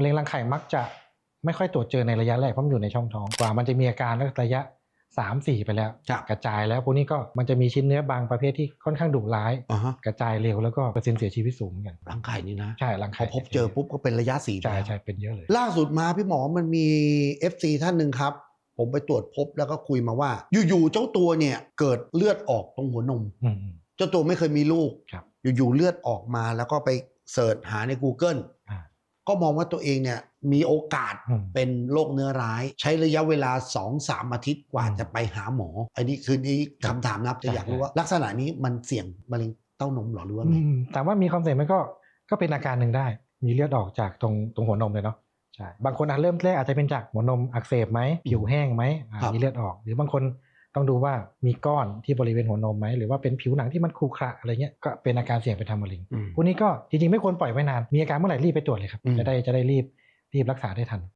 มะเร็งรังไข่มักจะไม่ค่อยตรวจเจอในระยะแรกเพราะมันอยู่ในช่องท้องกว่า มันจะมีอาการแล้วระยะสามสี่ไปแล้วครับกระจายแล้วพวกนี้ก็มันจะมีชิ้นเนื้อบางประเภทที่ค่อนข้างดุร้ายอ่าฮะกระจายเร็วแล้วก็เปอร์เซ็นต์เสียชีวิตสูงเหมือนกันรังไข่นี่นะใช่รังพอไข่พบเจอปุ๊บก็เป็นระยะสี่ใช่แล้วใช่เป็นเยอะเลย ล่าสุดมาพี่หมอมันมี FC ท่านหนึ่งครับ ผมไปตรวจพบแล้วก็คุยมาว่า อยู่ๆเจ้าตัวเนี่ยเกิดเลือดออกตรงหัวนมอืมอืมเจ้าตัวไม่เคยมีลูกครับอยู่ๆเลือดออกมาแล้วก็ไปเสิร์ชหาใน Google อ่า ก็มองว่าตัวเองเนี่ยมีโอกาสอืมเป็นโรคเนื้อร้าย ใช้ระยะเวลา 2-3 อาทิตย์กว่าอืมจะไปหาหมอ อันนี้คือนี้ครับคำถามนะครับจะใช่อยากรู้ใช่ว่า ลักษณะนี้มันเสี่ยงมะเร็งเต้านมเหรอหรือว่าอืไงมถามว่ามีความเสี่ยงไหมก็ก็เป็นอาการหนึ่งได้ มีเลือดออกจากตรงตรงหัวนมเลยเนาะใช่บางคนอาจเริ่มแรกอาจจะเป็นจากหัวนมอักเสบไหมผิวแห้งไหมอ่าครับมีเลือดออก หรือบางคน ต้องดูว่ามีก้อนที่บริเวณหัวนมไหมหรือว่าเป็นผิวหนังที่มันขรุขระอะไรเงี้ยก็เป็นอาการเสี่ยงไปทำมะเร็งอืมพวกนี้ก็จริงๆไม่ควรปล่อยไว้นานมีอาการเมื่อไหร่รีบไปตรวจเลยครับอืมจะได้จะได้รีบรีบรักษาได้ทัน